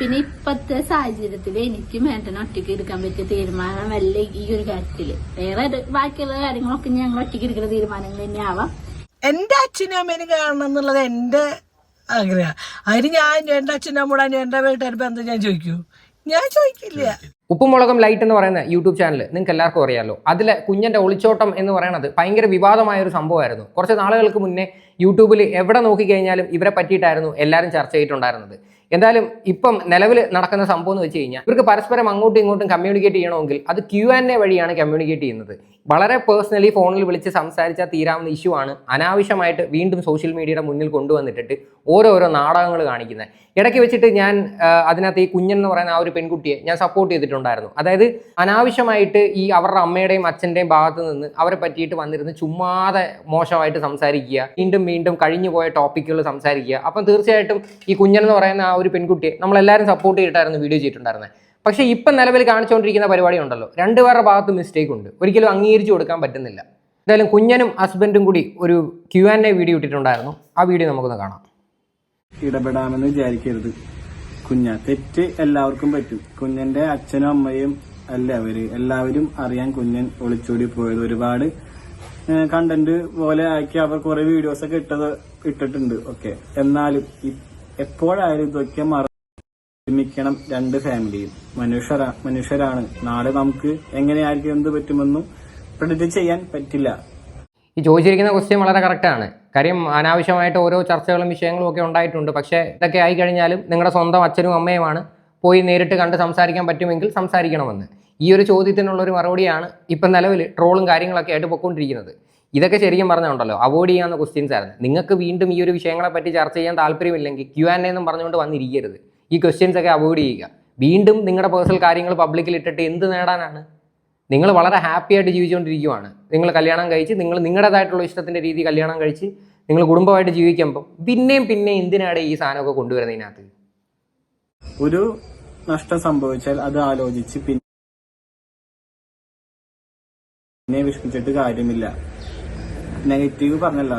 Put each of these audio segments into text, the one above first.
പിന്നെ ഇപ്പത്തെ സാഹചര്യത്തിൽ എനിക്കും ഏട്ടനും ഒറ്റയ്ക്ക് എടുക്കാൻ പറ്റിയ തീരുമാനമല്ല ഈ ഒരു കാര്യത്തിൽ. വേറെ ബാക്കിയുള്ള കാര്യങ്ങളൊക്കെ ഞങ്ങൾ ഒറ്റയ്ക്ക് എടുക്കുന്ന തീരുമാനങ്ങൾ തന്നെയാവാം എന്റെ അച്ഛനും അമ്മേനും കാണണം എന്നുള്ളത് എന്റെ ആഗ്രഹം. അതിന് ഞാൻ എന്റെ അച്ഛനും അമ്മൂടാനും എന്റെ വീട്ടുകാർ ബന്ധം ഞാൻ ചോദിക്കൂ? ഞാൻ ചോദിക്കില്ല. ഉപ്പുമുളകം ലൈറ്റ് എന്ന് പറയുന്ന യൂട്യൂബ് ചാനൽ നിങ്ങൾക്ക് എല്ലാവർക്കും അറിയാമല്ലോ അതിലെ കുഞ്ഞന്റെ ഒളിച്ചോട്ടം എന്ന് പറയുന്നത് ഭയങ്കര വിവാദമായ ഒരു സംഭവമായിരുന്നു. കുറച്ച് നാളുകൾക്ക് മുന്നേ യൂട്യൂബിൽ എവിടെ നോക്കിക്കഴിഞ്ഞാലും ഇവരെ പറ്റിയിട്ടായിരുന്നു എല്ലാവരും ചർച്ച ചെയ്തിട്ടുണ്ടായിരുന്നത്. എന്തായാലും ഇപ്പം നിലവിൽ നടക്കുന്ന സംഭവം എന്ന് വെച്ച് കഴിഞ്ഞാൽ ഇവർക്ക് പരസ്പരം അങ്ങോട്ടും ഇങ്ങോട്ടും കമ്മ്യൂണിക്കേറ്റ് ചെയ്യണമെങ്കിൽ അത് ക്യു ആൻഡ് എ വഴിയാണ് കമ്മ്യൂണിക്കേറ്റ് ചെയ്യുന്നത്. വളരെ പേഴ്സണലി ഫോണിൽ വിളിച്ച് സംസാരിച്ചാൽ തീരാവുന്ന ഇഷ്യൂ ആണ്. അനാവശ്യമായിട്ട് വീണ്ടും സോഷ്യൽ മീഡിയയുടെ മുന്നിൽ കൊണ്ടുവന്നിട്ടിട്ട് ഓരോരോ നാടകങ്ങൾ കാണിക്കുന്നത്. ഇടയ്ക്ക് വെച്ചിട്ട് ഞാൻ അതിനകത്ത് ഈ കുഞ്ഞൻ എന്ന് പറയുന്ന ആ ഒരു പെൺകുട്ടിയെ ഞാൻ സപ്പോർട്ട് ചെയ്തിട്ടുണ്ടായിരുന്നു. അതായത് അനാവശ്യമായിട്ട് ഈ അവരുടെ അമ്മയുടെയും അച്ഛന്റെയും ഭാഗത്ത് നിന്ന് അവരെ പറ്റിയിട്ട് വന്നിരുന്ന് ചുമ്മാതെ മോശമായിട്ട് സംസാരിക്കുക വീണ്ടും വീണ്ടും കഴിഞ്ഞു പോയ ടോപ്പിക്കുകൾ സംസാരിക്കുക. അപ്പം തീർച്ചയായിട്ടും ഈ കുഞ്ഞൻ എന്ന് പറയുന്ന ആ ഒരു പെൺകുട്ടിയെ നമ്മളെല്ലാവരും സപ്പോർട്ട് ചെയ്തിട്ടായിരുന്നു വീഡിയോ ചെയ്തിട്ടുണ്ടായിരുന്നത്. പക്ഷേ ഇപ്പം നിലവിൽ കാണിച്ചുകൊണ്ടിരിക്കുന്ന പരിപാടി ഉണ്ടല്ലോ രണ്ടുപേരുടെ ഭാഗത്ത് മിസ്റ്റേക്ക് ഉണ്ട്. ഒരിക്കലും അംഗീകരിച്ചു കൊടുക്കാൻ പറ്റുന്നില്ല. എന്തായാലും കുഞ്ഞനും ഹസ്ബൻഡും കൂടി ഒരു ക്യു ആൻഡ് എ വീഡിയോ ഇട്ടിട്ടുണ്ടായിരുന്നു. ആ വീഡിയോ നമുക്കൊന്ന് കാണാം. ഇടപെടാമെന്ന് വിചാരിക്കരുത്. കുഞ്ഞ തെറ്റ് എല്ലാവർക്കും പറ്റും. കുഞ്ഞന്റെ അച്ഛനും അമ്മയും അല്ല അവർ. എല്ലാവരും അറിയാൻ കുഞ്ഞൻ ഒളിച്ചോടി പോയത് ഒരുപാട് കണ്ടന്റ് പോലെ ആക്കി അവർ കുറെ വീഡിയോസ് ഒക്കെ ഇട്ടത് ഇട്ടിട്ടുണ്ട്. ഓക്കെ എന്നാലും എപ്പോഴായാലും ഇതൊക്കെ മറന്നിക്കണം രണ്ട് ഫാമിലിയും മനുഷ്യരാ മനുഷ്യരാണ്. നാളെ നമുക്ക് എങ്ങനെയായിരിക്കും എന്ത് പറ്റുമെന്നും പ്രെഡിക്റ്റ് ചെയ്യാൻ പറ്റില്ല. ഈ ചോദിച്ചിരിക്കുന്ന ക്വസ്റ്റ്യൻ വളരെ കറക്റ്റാണ് കാര്യം അനാവശ്യമായിട്ട് ഓരോ ചർച്ചകളും വിഷയങ്ങളും ഒക്കെ ഉണ്ടായിട്ടുണ്ട്. പക്ഷേ ഇതൊക്കെ ആയി കഴിഞ്ഞാലും നിങ്ങളുടെ സ്വന്തം അച്ഛനും അമ്മയുമാണ് പോയി നേരിട്ട് കണ്ട് സംസാരിക്കാൻ പറ്റുമെങ്കിൽ സംസാരിക്കണമെന്ന്. ഈ ഒരു ചോദ്യത്തിനുള്ള ഒരു മറുപടിയാണ് ഇപ്പം നിലവിൽ ട്രോളും കാര്യങ്ങളൊക്കെ ആയിട്ട് പൊയ്ക്കൊണ്ടിരിക്കുന്നത്. ഇതൊക്കെ ശരിക്കും പറഞ്ഞുണ്ടല്ലോ അവോയ്ഡ് ചെയ്യാവുന്ന ക്വസ്റ്റ്യൻസ് ആയിരുന്നു. നിങ്ങൾക്ക് വീണ്ടും ഈ ഒരു വിഷയങ്ങളെ പറ്റി ചർച്ച ചെയ്യാൻ താല്പര്യമില്ലെങ്കിൽ ക്യു ആൻഡ് എന്നും പറഞ്ഞുകൊണ്ട് വന്നിരിക്കരുത്. ഈ ക്വസ്റ്റ്യൻസ് ഒക്കെ അവോയ്ഡ് ചെയ്യുക. വീണ്ടും നിങ്ങളുടെ പേഴ്സണൽ കാര്യങ്ങൾ പബ്ലിക്കിൽ ഇട്ടിട്ട് എന്ത് നേടാനാണ്? നിങ്ങൾ വളരെ ഹാപ്പി ആയിട്ട് ജീവിച്ചുകൊണ്ടിരിക്കുവാണ്. നിങ്ങൾ കല്യാണം കഴിച്ച് നിങ്ങൾ നിങ്ങളുടേതായിട്ടുള്ള ഇഷ്ടത്തിന്റെ രീതി കല്യാണം കഴിച്ച് നിങ്ങൾ കുടുംബമായിട്ട് ജീവിക്കുമ്പോൾ പിന്നെയും പിന്നെയും എന്തിനാണ് ഈ സാധനമൊക്കെ കൊണ്ടുവരുന്നതിനകത്ത്? ഒരു നഷ്ടം സംഭവിച്ചാൽ അത് ആലോചിച്ച് പിന്നെ വിഷമിച്ചിട്ട് കാര്യമില്ല. നെഗറ്റീവ് പറഞ്ഞല്ല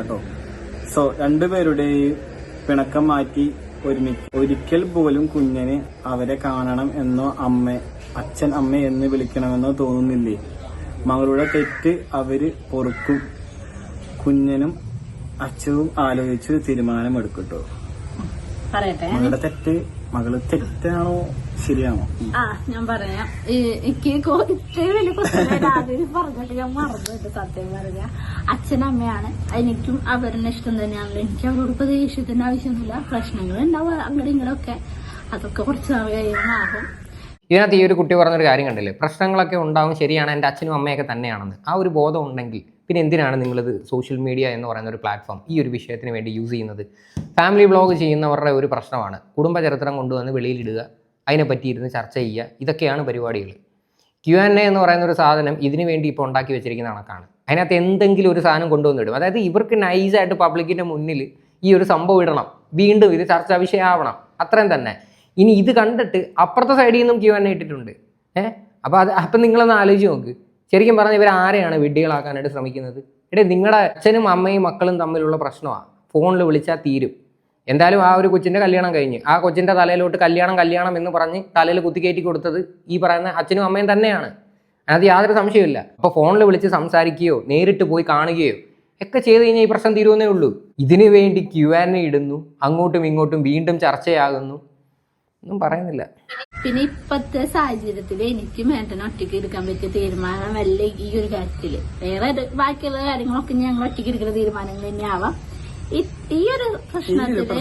സോ രണ്ടുപേരുടെയും പിണക്കം മാറ്റി ഒരുമിച്ച്. ഒരിക്കൽ പോലും കുഞ്ഞിന് അവരെ കാണണം എന്നോ അമ്മ അച്ഛൻ അമ്മ എന്ന് വിളിക്കണമെന്നോ തോന്നുന്നില്ലേ? മകളുടെ തെറ്റ് അവർ പൊറുക്കും. കുഞ്ഞനും അച്ഛനും ആലോചിച്ച് തീരുമാനമെടുക്കട്ടോ. മകളുടെ തെറ്റ് മകൾ തെറ്റാണോ? ശരിയാണോ. ആ ഞാൻ പറയാം. എനിക്ക് ഇത്രയും വലിയ ആദ്യം പറഞ്ഞിട്ട് ഞാൻ മറന്നിട്ട് സത്യം പറഞ്ഞ അച്ഛനമ്മയാണ് എനിക്കും അവരുടെ ഇഷ്ടം തന്നെയാണല്ലോ. എനിക്ക് അവരോട് ഇപ്പൊ ദേഷ്യത്തിന്റെ ആവശ്യമൊന്നുമില്ല. പ്രശ്നങ്ങൾ ഉണ്ടാവും അങ്ങോട്ടും ഇങ്ങോട്ടൊക്കെ അതൊക്കെ കുറച്ച് നാൾ കഴിയുമ്പോൾ ഇതിനകത്ത് ഈ ഒരു കുട്ടി പറഞ്ഞൊരു കാര്യം കണ്ടില്ലേ? പ്രശ്നങ്ങളൊക്കെ ഉണ്ടാവും ശരിയാണ്. എന്റെ അച്ഛനും അമ്മയൊക്കെ തന്നെയാണെന്ന്. ആ ഒരു ബോധം ഉണ്ടെങ്കിൽ പിന്നെ എന്തിനാണ് നിങ്ങളിത് സോഷ്യൽ മീഡിയ എന്ന് പറയുന്ന ഒരു പ്ലാറ്റ്ഫോം ഈ ഒരു വിഷയത്തിന് വേണ്ടി യൂസ് ചെയ്യുന്നത്? ഫാമിലി ബ്ലോഗ് ചെയ്യുന്നവരുടെ ഒരു പ്രശ്നമാണ്. കുടുംബചരിത്രം കൊണ്ടുവന്ന് വെളിയിലിടുക അതിനെപ്പറ്റി ഇരുന്ന് ചർച്ച ചെയ്യുക. ഇതൊക്കെയാണ് പരിപാടികൾ. ക്യു എൻ എ എന്ന് പറയുന്ന ഒരു സാധനം ഇതിനു വേണ്ടി ഇപ്പോൾ ഉണ്ടാക്കി വെച്ചിരിക്കുന്ന കണക്കാണ്. അതിനകത്ത് എന്തെങ്കിലും ഒരു സാധനം കൊണ്ടുവന്നിടും. അതായത് ഇവർക്ക് നൈസായിട്ട് പബ്ലിക്കിന്റെ മുന്നിൽ ഈ ഒരു സംഭവം ഇടണം. വീണ്ടും ഇത് ചർച്ചാ വിഷയമാവണം. അത്രയും തന്നെ. ഇനി ഇത് കണ്ടിട്ട് അപ്പുറത്തെ സൈഡിൽ നിന്നും ക്യു എൻ എ ഇട്ടിട്ടുണ്ട്. ഏഹ് അപ്പോൾ അത് അപ്പം നിങ്ങളൊന്ന് ആലോചിച്ച് നോക്ക്. ശരിക്കും പറഞ്ഞാൽ ഇവർ ആരെയാണ് വിഡ്ഢികളാക്കാനായിട്ട് ശ്രമിക്കുന്നത്? എടേ നിങ്ങളുടെ അച്ഛനും അമ്മയും മക്കളും തമ്മിലുള്ള പ്രശ്നമാണ് ഫോണിൽ വിളിച്ചാൽ തീരും. എന്തായാലും ആ ഒരു കൊച്ചിന്റെ കല്യാണം കഴിഞ്ഞ്. ആ കൊച്ചിന്റെ തലയിലോട്ട് കല്യാണം കല്യാണം എന്ന് പറഞ്ഞ് തലയിൽ കുത്തിക്കയറ്റി കൊടുത്തത് ഈ പറയുന്ന അച്ഛനും അമ്മയും തന്നെയാണ്. അതിനകത്ത് യാതൊരു സംശയമില്ല അപ്പോൾ ഫോണിൽ വിളിച്ച് സംസാരിക്കുകയോ നേരിട്ട് പോയി കാണുകയോ ഒക്കെ ചെയ്ത് കഴിഞ്ഞാൽ ഈ പ്രശ്നം തീരുമെന്നേ ഉള്ളൂ. ഇതിനു വേണ്ടി ക്യു ആൻ ഇടുന്നു. അങ്ങോട്ടും ഇങ്ങോട്ടും വീണ്ടും ചർച്ചയാകുന്നു. ഒന്നും പറയുന്നില്ല. പിന്നെ ഇപ്പത്തെ സാഹചര്യത്തിൽ എനിക്കും ഏട്ടനും ഒറ്റയ്ക്ക് എടുക്കാൻ പറ്റിയ തീരുമാനമല്ല ഈ ഒരു കാര്യത്തിൽ. വേറെ ബാക്കിയുള്ള കാര്യങ്ങളൊക്കെ ഞങ്ങൾ ഒറ്റയ്ക്ക് എടുക്കുന്ന തീരുമാനങ്ങൾ തന്നെയാവാം. ഈ- ഒരു പ്രശ്നത്തിൽ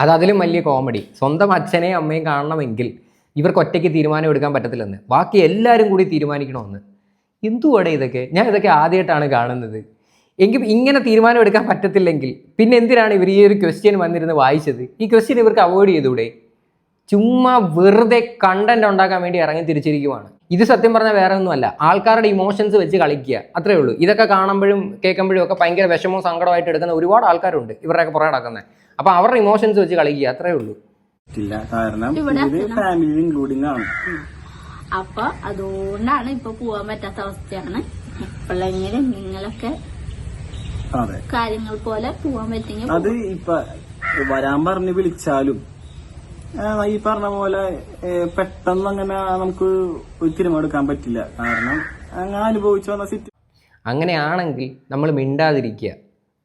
അത് അതിലും വലിയ കോമഡി സ്വന്തം അച്ഛനെയും അമ്മയും കാണണമെങ്കിൽ ഇവർക്ക് ഒറ്റയ്ക്ക് തീരുമാനം എടുക്കാൻ പറ്റത്തില്ലെന്ന്. ബാക്കി എല്ലാവരും കൂടി തീരുമാനിക്കണമെന്ന്. എന്തുവാടെ ഇതൊക്കെ? ഞാൻ ഇതൊക്കെ ആദ്യമായിട്ടാണ് കാണുന്നത്. എങ്കിൽ ഇങ്ങനെ തീരുമാനം എടുക്കാൻ പറ്റത്തില്ലെങ്കിൽ പിന്നെ എന്തിനാണ് ഇവർ ഈ ഒരു ക്വസ്റ്റ്യൻ വന്നിരുന്ന് വായിച്ചത്? ഈ ക്വസ്റ്റ്യൻ ഇവർക്ക് അവോയ്ഡ് ചെയ്തൂടെ ചുമ്മാ വെറുതെ കണ്ടന്റ് ഉണ്ടാക്കാൻ വേണ്ടി ഇറങ്ങി തിരിച്ചിരിക്കുവാണ്. ഇത് സത്യം പറഞ്ഞാൽ വേറെ ഒന്നുമല്ല ആൾക്കാരുടെ ഇമോഷൻസ് വെച്ച് കളിക്കുക. അത്രേ ഉള്ളൂ. ഇതൊക്കെ കാണുമ്പോഴും കേൾക്കുമ്പോഴും ഒക്കെ ഭയങ്കര വിഷമവും സങ്കടമായിട്ട് എടുക്കുന്ന ഒരുപാട് ആൾക്കാരുണ്ട് ഇവരുടെയൊക്കെ പുറകെ നടക്കുന്നത് അപ്പോൾ അവരുടെ ഇമോഷൻസ് വെച്ച് കളിക്കുക. അത്രേ ഉള്ളൂ. ഇല്ല. കാരണം ഇത് ഫാമിലി ഇൻക്ലൂഡിംഗ് ആണ്. അപ്പൊ അതുകൊണ്ടാണ് ഇപ്പൊ പോവാൻ പറ്റാത്ത അവസ്ഥയാണ്. എപ്പോഴെങ്കിലും നിങ്ങളൊക്കെ അതെ. കാര്യങ്ങൾ പോലെ പോവാൻ പറ്റുമെങ്കിൽ അത് ഇപ്പൊ വരാൻ പറഞ്ഞ് വിളിച്ചാലും ഈ പറഞ്ഞ പോലെ പെട്ടെന്ന് അങ്ങനെ നമുക്ക് ഒരു തീരുമാനമെടുക്കാൻ പറ്റില്ല. കാരണം അങ്ങനെ അനുഭവിച്ചു വന്ന സിറ്റി അങ്ങനെയാണെങ്കിൽ നമ്മൾ മിണ്ടാതിരിക്കുക.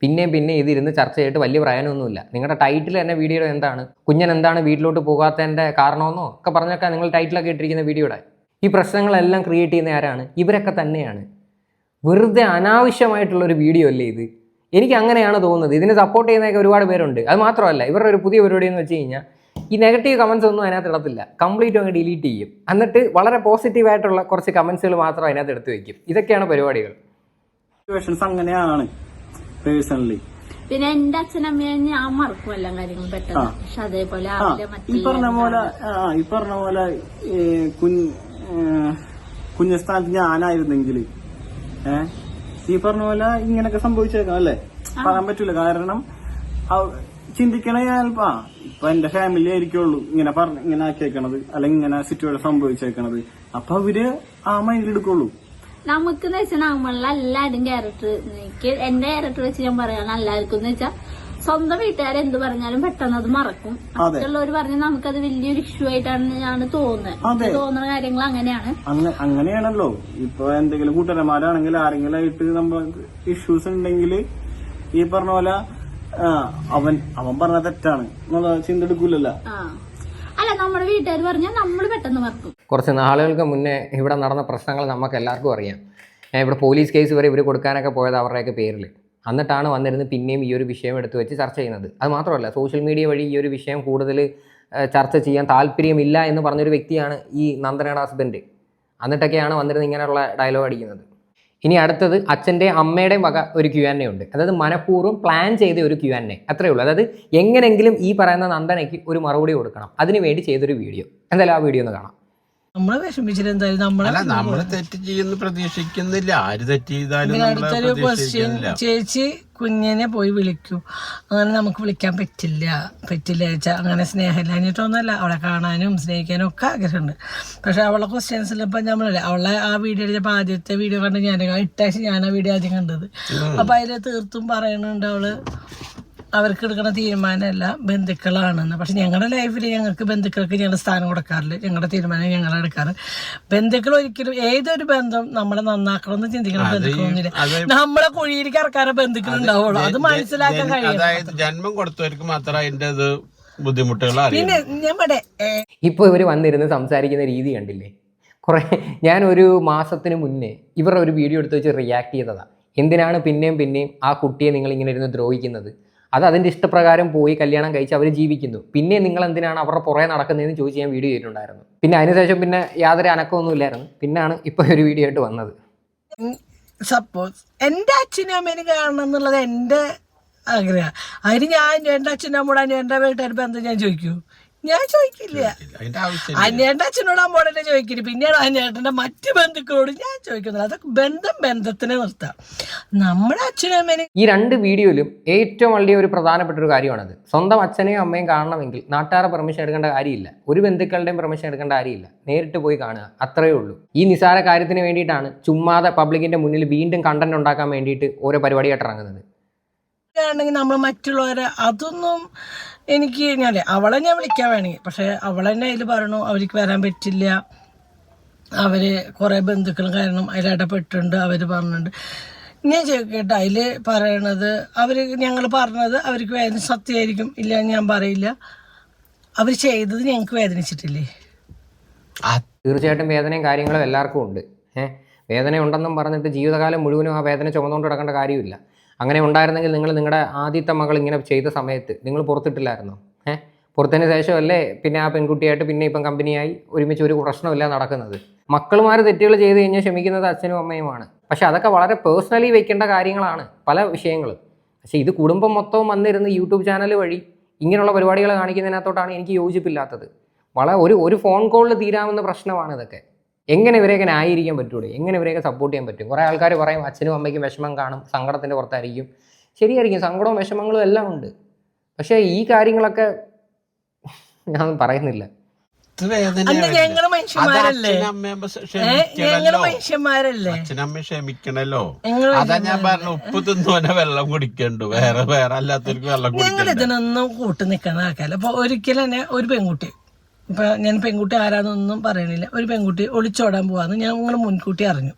പിന്നെയും പിന്നെ ഇതിരുന്ന് ചർച്ച ചെയ്തിട്ട് വലിയ പ്രയോജനമൊന്നുമില്ല. നിങ്ങളുടെ ടൈറ്റിൽ തന്നെ വീഡിയോ എന്താണ്? കുഞ്ഞൻ എന്താണ് വീട്ടിലോട്ട് പോകാത്തതിന്റെ കാരണമെന്നോ ഒക്കെ പറഞ്ഞൊക്കെ നിങ്ങൾ ടൈറ്റിലൊക്കെ ഇട്ടിരിക്കുന്ന വീഡിയോയുടെ ഈ പ്രശ്നങ്ങളെല്ലാം ക്രിയേറ്റ് ചെയ്യുന്ന ആരാണ്? ഇവരൊക്കെ തന്നെയാണ്. വെറുതെ അനാവശ്യമായിട്ടുള്ളൊരു വീഡിയോ അല്ലേ ഇത്? എനിക്ക് അങ്ങനെയാണ് തോന്നുന്നത്. ഇതിനെ സപ്പോർട്ട് ചെയ്യുന്നതൊക്കെ ഒരുപാട് പേരുണ്ട്. അത് മാത്രമല്ല ഇവരുടെ ഒരു പുതിയ പരിപാടി എന്ന് വെച്ച് കഴിഞ്ഞാൽ ഈ നെഗറ്റീവ് കമൻസ് ഒന്നും അതിനകത്ത് ഇടത്തില്ല. കംപ്ലീറ്റ് അങ്ങ് ഡിലീറ്റ് ചെയ്യും. എന്നിട്ട് വളരെ പോസിറ്റീവായിട്ടുള്ള കുറച്ച് കമൻസുകൾ മാത്രം അതിനകത്ത് എടുത്തു വെക്കും. ഇതൊക്കെയാണ് പരിപാടികൾ. സിറ്റുവേഷൻസ് അങ്ങനെയാണ് പേഴ്സണലി പിന്നെ എന്റെ അച്ഛനമ്മയെ ഞാൻ മറക്കും എല്ലാ കാര്യങ്ങളും പെട്ടെന്ന്. പക്ഷെ അതേപോലെ ഈ പറഞ്ഞ പോലെ ആ ഈ പറഞ്ഞ പോലെ കുഞ്ഞ് സ്ഥാനത്ത് ഞാനായിരുന്നെങ്കിൽ ഏ ഈ പറഞ്ഞ പോലെ ഇങ്ങനൊക്കെ സംഭവിച്ചേക്കാം അല്ലേ? പറയാൻ പറ്റൂല. കാരണം ചിന്തിക്കണ ആ ഇപ്പൊ എന്റെ ഫാമിലി ആയിരിക്കുള്ളൂ. ഇങ്ങനെ പറഞ്ഞ ഇങ്ങനെ ആക്കിയേക്കണത്. അല്ലെങ്കിൽ ഇങ്ങനെ സിറ്റുവേഷൻ സംഭവിച്ചേക്കണത്. അപ്പൊ അവർ ആ മൈൻഡിൽ എടുക്കുള്ളൂ. നമുക്ക് എന്ന് വെച്ചാൽ ക്യാരക്ടർ എനിക്ക് എന്റെ ക്യാരക്ടർ വെച്ച് ഞാൻ പറയാൻ എല്ലാവർക്കും എന്ന് വെച്ചാൽ സ്വന്തം വീട്ടുകാർ എന്ത് പറഞ്ഞാലും പെട്ടെന്ന് അത് മറക്കും. മറ്റുള്ളവർ പറഞ്ഞ നമുക്കത് വലിയൊരു ഇഷ്യൂ ആയിട്ടാണ് ഞാൻ തോന്നുന്നത് തോന്നുന്ന കാര്യങ്ങൾ അങ്ങനെയാണ്. അങ്ങ- അങ്ങനെയാണല്ലോ. ഇപ്പൊ എന്തെങ്കിലും കൂട്ടുകാരന്മാരാണെങ്കിൽ ആരെങ്കിലും ആയിട്ട് നമ്മൾ ഇഷ്യൂസ് ഉണ്ടെങ്കിൽ ഈ പറഞ്ഞ പോലെ അവൻ അവൻ പറഞ്ഞ തെറ്റാണ്. എന്നുള്ള ചിന്ത എടുക്കൂലല്ലോ. അല്ല നമ്മുടെ വീട്ടുകാർ പറഞ്ഞാൽ നമ്മൾ പെട്ടെന്ന് മറക്കും. കുറച്ച് നാളുകൾക്ക് മുന്നേ ഇവിടെ നടന്ന പ്രശ്നങ്ങൾ നമുക്ക് എല്ലാവർക്കും അറിയാം. ഇവിടെ പോലീസ് കേസ് വരെ ഇവർ കൊടുക്കാനൊക്കെ പോയത് അവരുടെയൊക്കെ പേരിൽ എന്നിട്ടാണ് വന്നിരുന്ന് പിന്നെയും ഈ ഒരു വിഷയം എടുത്തു വെച്ച് ചർച്ച ചെയ്യുന്നത്. അത് മാത്രമല്ല സോഷ്യൽ മീഡിയ വഴി ഈ ഒരു വിഷയം കൂടുതൽ ചർച്ച ചെയ്യാൻ താല്പര്യമില്ല എന്ന് പറഞ്ഞൊരു വ്യക്തിയാണ് ഈ നന്ദനയുടെ ഹസ്ബൻഡ് എന്നിട്ടൊക്കെയാണ് വന്നിരുന്ന് ഇങ്ങനെയുള്ള ഡയലോഗ് അടിക്കുന്നത്. ഇനി അടുത്തത് അച്ഛന്റെ അമ്മയുടെ വക ഒരു ക്യു എൻ ഉണ്ട്. അതായത് മനഃപൂർവം പ്ലാൻ ചെയ്ത ഒരു ക്യു എൻ എ അത്രയേ ഉള്ളൂ. അതായത് എങ്ങനെങ്കിലും ഈ പറയുന്ന നന്ദനയ്ക്ക് ഒരു മറുപടി കൊടുക്കണം. അതിനുവേണ്ടി ചെയ്തൊരു വീഡിയോ എന്തായാലും ആ വീഡിയോ ഒന്ന് കാണാം. നമ്മളെ വിഷമിച്ചിട്ട് എന്തായാലും നമ്മളെ അല്ല നമ്മൾ തെറ്റ് ചെയ്യുന്നു പ്രതീക്ഷിക്കുന്നില്ല. ആര് തെറ്റ് ചെയ്താലും പിന്നെ നമ്മളെ അടുത്തൊരു ക്വസ്റ്റ്യൻ പ്രതീക്ഷിക്കുന്നില്ല. ചേച്ചി കുഞ്ഞിനെ പോയി വിളിക്കൂ. അങ്ങനെ നമുക്ക് വിളിക്കാൻ പറ്റില്ല. പറ്റില്ല ചേച്ചാ. അങ്ങനെ സ്നേഹമില്ലാഞ്ഞിട്ടൊന്നുമല്ല അവളെ കാണാനും സ്നേഹിക്കാനും ഒക്കെ ആഗ്രഹമുണ്ട്. പക്ഷെ അവളെ ക്വസ്റ്റ്യൻസ് ഇപ്പം നമ്മളല്ലേ അവളെ ആ വീഡിയോ എടുത്തപ്പോൾ ആദ്യത്തെ വീഡിയോ കണ്ട് ഞാൻ ഇട്ടാഴ്ച ഞാൻ ആ വീഡിയോ ആദ്യം കണ്ടത്. അപ്പം അതിൽ തീർത്തും പറയുന്നുണ്ട് അവൾ. അവർക്ക് എടുക്കുന്ന തീരുമാനമല്ല ബന്ധുക്കളാണെന്ന്. പക്ഷെ ഞങ്ങളുടെ ലൈഫിൽ ഞങ്ങൾക്ക് ബന്ധുക്കൾക്ക് ഞങ്ങൾ സ്ഥാനം കൊടുക്കാറില്ല. ഞങ്ങളുടെ തീരുമാനം ഞങ്ങൾ എടുക്കാറ്. ബന്ധുക്കൾ ഒരിക്കലും ഏതൊരു ബന്ധം നമ്മളെ നന്നാക്കണമെന്ന് ചിന്തിക്കണം ബന്ധുക്കളൊന്നുമില്ല. നമ്മളെ കുഴിയിലേക്ക് ഇറക്കാറ് ബന്ധുക്കൾ ഉണ്ടാവുള്ളൂ അത് മനസ്സിലാക്കാൻ കഴിയും അതായത് ജന്മം കൊടുത്തവർക്ക് മാത്രമേ അതിന്റെ ഇത് ബുദ്ധിമുട്ടുകൾ അറിയൂ പിന്നെ നമ്മുടെ ഏ, ഇപ്പോൾ ഇവർ വന്നിരുന്ന് സംസാരിക്കുന്ന രീതി കണ്ടില്ലേ? കുറേ ഒരു മാസത്തിന് മുന്നേ ഇവരുടെ ഒരു വീഡിയോ എടുത്ത് വെച്ച് റിയാക്ട് ചെയ്തതാണ് എന്തിനാണ് പിന്നെയും പിന്നെയും ആ കുട്ടിയെ നിങ്ങൾ ഇങ്ങനെ ഇരുന്ന് ദ്രോഹിക്കുന്നത്? അത് അതിന്റെ ഇഷ്ടപ്രകാരം പോയി കല്യാണം കഴിച്ച് അവർ ജീവിക്കുന്നു. പിന്നെ നിങ്ങൾ എന്തിനാണ് അവരുടെ പുറകെ നടക്കുന്നതെന്ന് ചോദിച്ച് ഞാൻ വീഡിയോ ചെയ്തിട്ടുണ്ടായിരുന്നു പിന്നെ അതിനുശേഷം പിന്നെ യാതൊരു അനക്കമൊന്നും ഇല്ലായിരുന്നു. പിന്നാണ് ഇപ്പോൾ ഒരു വീഡിയോ ആയിട്ട് വന്നത്. സപ്പോസ് എന്റെ അച്ഛനും അമ്മേനും കാണണം എന്നുള്ളത് എന്റെ ആഗ്രഹം. അതിന് ഞാൻ എന്റെ അച്ഛനും അമ്മൂടാനും എന്റെ വീട്ടുകാർ ബന്ധം ഞാൻ ചോദിക്കൂ. ഞാൻ ചോദിക്കില്ല. അന്യേട്ടന്റെ അച്ഛനോട് അമ്മോടെ ചോദിക്കില്ല. പിന്നീട് അനിയേട്ടന്റെ മറ്റു ബന്ധുക്കളോട് ഞാൻ ചോദിക്കുന്നില്ല. അതൊക്കെ ബന്ധം ബന്ധത്തിനെ നിർത്താം. നമ്മുടെ അച്ഛനും അമ്മേനെ ഈ രണ്ട് വീഡിയോയിലും ഏറ്റവും വലിയ ഒരു പ്രധാനപ്പെട്ട ഒരു കാര്യമാണത്. സ്വന്തം അച്ഛനെയും അമ്മയും കാണണമെങ്കിൽ നാട്ടുകാരെ പെർമിഷൻ എടുക്കേണ്ട കാര്യമില്ല. ഒരു ബന്ധുക്കളുടെയും പെർമിഷൻ എടുക്കേണ്ട കാര്യമില്ല. നേരിട്ട് പോയി കാണുക. അത്രയേ ഉള്ളൂ. ഈ നിസാര കാര്യത്തിന് വേണ്ടിയിട്ടാണ് ചുമ്മാതെ പബ്ലിക്കിന്റെ മുന്നിൽ വീണ്ടും കണ്ടന്റ് ഉണ്ടാക്കാൻ വേണ്ടിയിട്ട് ഓരോ പരിപാടിയായിട്ട് ഇറങ്ങുന്നത്. ആണെങ്കിൽ നമ്മൾ മറ്റുള്ളവരെ അതൊന്നും എനിക്ക് ഞാൻ അവളെ ഞാൻ വിളിക്കാൻ വേണമെങ്കിൽ. പക്ഷെ അവളെ തന്നെ അതിൽ പറഞ്ഞു അവർക്ക് വരാൻ പറ്റില്ല. അവർ കുറേ ബന്ധുക്കളും കാരണം അതിൽ അവർ പറഞ്ഞിട്ടുണ്ട്. ഞാൻ ചോദിക്കട്ടെ അതിൽ പറയണത് അവർ ഞങ്ങൾ പറഞ്ഞത് അവർക്ക് വേദന സത്യമായിരിക്കും ഇല്ല ഞാൻ പറയില്ല. അവർ ചെയ്തത് ഞങ്ങൾക്ക് വേദനിച്ചിട്ടില്ലേ? തീർച്ചയായിട്ടും വേദനയും കാര്യങ്ങളും എല്ലാവർക്കും ഉണ്ട്. ഏഹ് വേദന ഉണ്ടെന്നും പറഞ്ഞിട്ട് ജീവിതകാലം മുഴുവനും ആ വേദന ചുമന്നുകൊണ്ട് കിടക്കേണ്ട കാര്യമില്ല. അങ്ങനെ ഉണ്ടായിരുന്നെങ്കിൽ നിങ്ങൾ നിങ്ങളുടെ ആദ്യത്തെ മകൾ ഇങ്ങനെ ചെയ്ത സമയത്ത് നിങ്ങൾ പുറത്തിട്ടില്ലായിരുന്നോ? ഏഹ് പുറത്തതിന് ശേഷമല്ലേ പിന്നെ ആ പെൺകുട്ടിയായിട്ട് പിന്നെ ഇപ്പം കമ്പനിയായി ഒരുമിച്ച് ഒരു പ്രശ്നമില്ല നടക്കുന്നത്? മക്കളുമാർ തെറ്റുകൾ ചെയ്ത് കഴിഞ്ഞാൽ ക്ഷമിക്കുന്നത് അച്ഛനും അമ്മയുമാണ് പക്ഷെ അതൊക്കെ വളരെ പേഴ്സണലി വെക്കേണ്ട കാര്യങ്ങളാണ് പല വിഷയങ്ങളും. പക്ഷെ ഇത് കുടുംബം മൊത്തവും വന്നിരുന്ന് യൂട്യൂബ് ചാനൽ വഴി ഇങ്ങനെയുള്ള പരിപാടികൾ കാണിക്കുന്നതിനകത്തോട്ടാണ് എനിക്ക് യോജിപ്പില്ലാത്തത്. വളരെ ഒരു ഒരു ഫോൺ കോളിൽ തീരാവുന്ന പ്രശ്നമാണ് ഇതൊക്കെ. എങ്ങനെ ഇവരെയൊക്കെ ന്യായീകരിക്കാൻ പറ്റുള്ളൂ എങ്ങനെ ഇവരെയൊക്കെ സപ്പോർട്ട് ചെയ്യാൻ പറ്റും? കുറേ ആൾക്കാർ പറയും അച്ഛനും അമ്മയ്ക്കും വിഷമം കാണും സങ്കടത്തിന്റെ പുറത്തായിരിക്കും. ശരിയായിരിക്കും സങ്കടവും വിഷമങ്ങളും എല്ലാം ഉണ്ട്. പക്ഷേ ഈ കാര്യങ്ങളൊക്കെ ഞാൻ പറയുന്നില്ല. അത് വേദന അല്ല ഞങ്ങൾ മനുഷ്യന്മാരല്ലേ? ഞങ്ങൾ മനുഷ്യന്മാരല്ലേ? അച്ഛനമ്മ ക്ഷമിക്കണല്ലോ. ഞങ്ങൾ അതാ ഞാൻ പറഞ്ഞു ഉപ്പ് വെള്ളം കുടിക്കണ്ടു. വേറെ വേറെ അല്ലാത്തവർക്ക് വെള്ളം ഞങ്ങൾ കുടിക്കണ്ട? ഇതിനൊന്നും കൂട്ട് നിൽക്കുന്ന ആൾക്കാരല്ല. അപ്പൊ ഒരിക്കലും തന്നെ ഒരു പെൺകുട്ടി ഇപ്പൊ ഞാൻ പെൺകുട്ടി ആരാന്നൊന്നും പറയണില്ല. ഒരു പെൺകുട്ടി ഒളിച്ചോടാൻ പോവാന്ന് ഞങ്ങൾ മുൻകൂട്ടി അറിഞ്ഞു.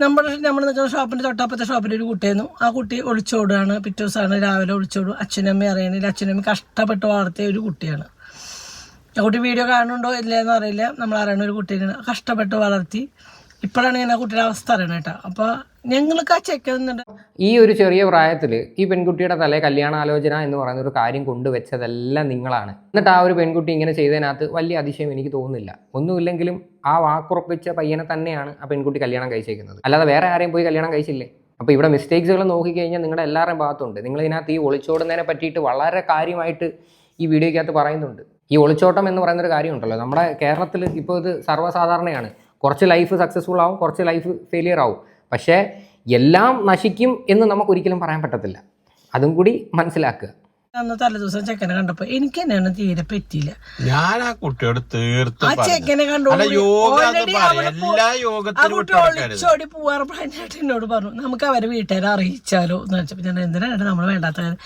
നമ്മൾ നമ്മൾ നിൽക്കുന്ന ഷോപ്പിന്റെ തൊട്ടപ്പുറത്തെ ഷോപ്പിന്റെ ഒരു കുട്ടിയായിരുന്നു. ആ കുട്ടി ഒളിച്ചോടുകയാണ്. പിറ്റേ ദിവസമാണ് രാവിലെ ഒളിച്ചോടും അച്ഛനമ്മ അറിയണില്ല. അച്ഛനമ്മ കഷ്ടപ്പെട്ട് വളർത്തിയ ഒരു കുട്ടിയാണ്. ആ കുട്ടി വീഡിയോ കാണുന്നുണ്ടോ ഇല്ലയെന്ന് അറിയില്ല. നമ്മൾ അറിയണ ഒരു കുട്ടീനെ കഷ്ടപ്പെട്ട് വളർത്തി. ഇപ്പോഴാണ് ഞാൻ ആ കുട്ടിയുടെ അവസ്ഥ അറിയണേട്ടാ അപ്പൊ ഞങ്ങൾക്ക് ആ ചെക്കുന്നുണ്ട് ഈ ഒരു ചെറിയ പ്രായത്തിൽ ഈ പെൺകുട്ടിയുടെ തലേ കല്യാണാലോചന എന്ന് പറയുന്ന ഒരു കാര്യം കൊണ്ടുവച്ചതെല്ലാം നിങ്ങളാണ്. എന്നിട്ട് ആ ഒരു പെൺകുട്ടി ഇങ്ങനെ ചെയ്തതിനകത്ത് വലിയ അതിശയം എനിക്ക് തോന്നുന്നില്ല. ഒന്നുമില്ലെങ്കിലും ആ വാക്കുറപ്പിച്ച പയ്യനെ തന്നെയാണ് ആ പെൺകുട്ടി കല്യാണം കഴിച്ചേക്കുന്നത്. അല്ലാതെ വേറെ ആരെയും പോയി കല്യാണം കഴിച്ചില്ലേ? അപ്പോൾ ഇവിടെ മിസ്റ്റേക്സുകൾ നോക്കിക്കഴിഞ്ഞാൽ നിങ്ങളുടെ എല്ലാവരുടെയും ഭാഗത്തുണ്ട്. നിങ്ങൾ ഇതിനകത്ത് ഈ ഒളിച്ചോടുന്നതിനെ പറ്റിയിട്ട് വളരെ കാര്യമായിട്ട് ഈ വീഡിയോയ്ക്കകത്ത് പറയുന്നുണ്ട്. ഈ ഒളിച്ചോട്ടം എന്ന് പറയുന്ന പറയുന്നൊരു കാര്യമുണ്ടല്ലോ നമ്മുടെ കേരളത്തിൽ ഇപ്പോൾ ഇത് സർവസാധാരണയാണ്. കുറച്ച് ലൈഫ് സക്സസ്ഫുൾ ആവും കുറച്ച് ലൈഫ് ഫെയിലിയർ ആവും. പക്ഷേ എല്ലാം നശിക്കും എന്ന് നമുക്ക് ഒരിക്കലും പറയാൻ പറ്റത്തില്ല. അതും കൂടി മനസ്സിലാക്കുക. അന്ന് തലേദിവസം ചെക്കനെ കണ്ടപ്പോ എനിക്ക് തന്നെയാണ് തീരെ പറ്റിയില്ല. ഞാൻ ആ കുട്ടിയോട് തീർത്ത് ആ പറഞ്ഞു. ചെക്കനെ കണ്ടു അല്ല യോഗ എന്ന് Already പറയാം. അവൾ പോ- എല്ലാ ആ യോഗത്തിനും കുട്ടി വിട്ടു ഒളിച്ചോടി പോവാറപ്പഴായിട്ട് എന്നോട് പറഞ്ഞു നമുക്ക് അവരെ വീട്ടുകാരെ അറിയിച്ചാലോ? എന്ന് വെച്ചപ്പോ ഞാൻ എന്തിനാണ് നമ്മൾ വേണ്ടാത്ത കാര്യം?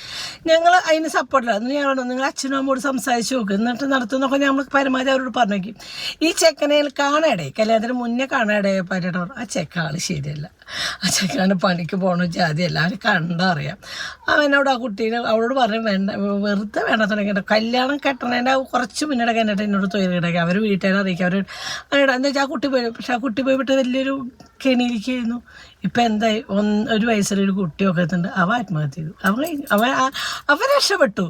ഞങ്ങൾ അതിന് സപ്പോർട്ടില്ല അന്ന് ഞാൻ നിങ്ങൾ അച്ഛനും അമ്മോട് സംസാരിച്ച് നോക്ക്. എന്നിട്ട് നടത്തുന്നൊക്കെ നമ്മൾ പരമാവധി അവരോട് പറഞ്ഞേക്കും ഈ ചെക്കനെ കാണാടേ കല്യാണത്തിന് മുന്നേ കാണാടേ പറ്റിയിട്ട് ആ ചെക്ക ആൾ ശരിയല്ല. ആ ചെക്കാണ് പണിക്ക് പോകണ ജാതി. എല്ലാവരും കണ്ടറിയാം. അവനോട് ആ കുട്ടീനെ അവളോട് പറഞ്ഞു വേണ്ട വെറുതെ വേണ്ട തുടങ്ങിയിട്ട് കല്യാണം കെട്ടണേന്റെ കുറച്ച് മുന്നേ എന്നിട്ട് എന്നോട് തൊഴിൽ കിടക്കുക അവർ വീട്ടുകാരെ അറിയിക്കുക അവർ അതിനോട് എന്താ വെച്ചാൽ ആ കുട്ടി പോയി പക്ഷെ ആ കുട്ടി പോയിട്ട് വലിയൊരു കെണിയിരിക്കുന്നു ഇപ്പം എന്തായി? ഒന്ന് ഒരു വയസ്സിലൊരു കുട്ടിയൊക്കെ എത്തുന്നുണ്ട് അവ ആത്മഹത്യ ചെയ്തു. അവൻ അവൻ അവൻ രക്ഷപ്പെട്ടു.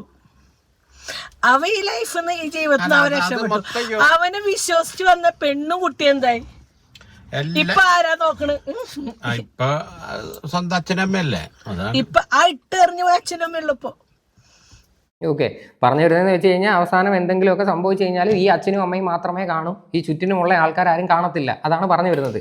അവ ഈ ലൈഫിൽ നിന്ന് ഈ ജീവിതത്തിൽ നിന്ന് അവൻ രക്ഷപ്പെട്ടു. അവനെ വിശ്വസിച്ച് വന്ന പെണ്ണും കുട്ടി എന്തായി? ഇപ്പൊ ആരാ നോക്കണ്? ഇപ്പൊ സ്വന്തം അച്ഛനമ്മയല്ലേ? ഇപ്പൊ ആ ഇട്ടെറിഞ്ഞു പോയ അച്ഛനും ഉള്ളപ്പോ ഓക്കെ പറഞ്ഞു വരുന്നതെന്ന് വെച്ച് കഴിഞ്ഞാൽ അവസാനം എന്തെങ്കിലുമൊക്കെ സംഭവിച്ചു കഴിഞ്ഞാലും ഈ അച്ഛനും അമ്മയും മാത്രമേ കാണൂ. ഈ ചുറ്റിനുമുള്ള ആൾക്കാർ ആരും കാണത്തില്ല. അതാണ് പറഞ്ഞു വരുന്നത്.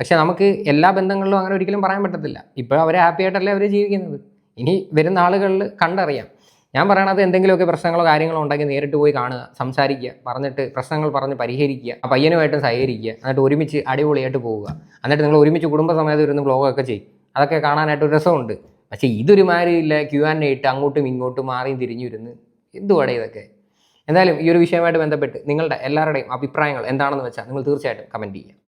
പക്ഷേ നമുക്ക് എല്ലാ ബന്ധങ്ങളിലും അങ്ങനെ ഒരിക്കലും പറയാൻ പറ്റത്തില്ല. ഇപ്പോൾ അവർ ഹാപ്പി ആയിട്ടല്ലേ അവർ ജീവിക്കുന്നത്? ഇനി വരുന്ന ആളുകളിൽ കണ്ടറിയാം. ഞാൻ പറയണത് എന്തെങ്കിലുമൊക്കെ പ്രശ്നങ്ങളോ കാര്യങ്ങളോ ഉണ്ടെങ്കിൽ നേരിട്ട് പോയി കാണുക സംസാരിക്കുക പറഞ്ഞിട്ട് പ്രശ്നങ്ങൾ പറഞ്ഞ് പരിഹരിക്കുക ആ പയ്യനുമായിട്ട് സഹകരിക്കുക എന്നിട്ട് ഒരുമിച്ച് അടിപൊളിയായിട്ട് പോവുക. എന്നിട്ട് നിങ്ങൾ ഒരുമിച്ച് കുടുംബസമേതം ഇരുന്ന് വ്ലോഗൊക്കെ ചെയ്യും. അതൊക്കെ കാണാനായിട്ട് ഒരു രസമുണ്ട്. പക്ഷേ ഇതൊരു മാതിരിയില്ല ക്യു ആൻഡ് ഇട്ട് അങ്ങോട്ടും ഇങ്ങോട്ടും മാറിയും തിരിഞ്ഞു ഇരുന്ന് എന്തുവാടേ ഇതൊക്കെ? എന്തായാലും ഈ ഒരു വിഷയമായിട്ട് ബന്ധപ്പെട്ട് നിങ്ങളുടെ എല്ലാവരുടെയും അഭിപ്രായങ്ങൾ എന്താണെന്ന് വെച്ചാൽ നിങ്ങൾ തീർച്ചയായിട്ടും കമന്റ് ചെയ്യുക.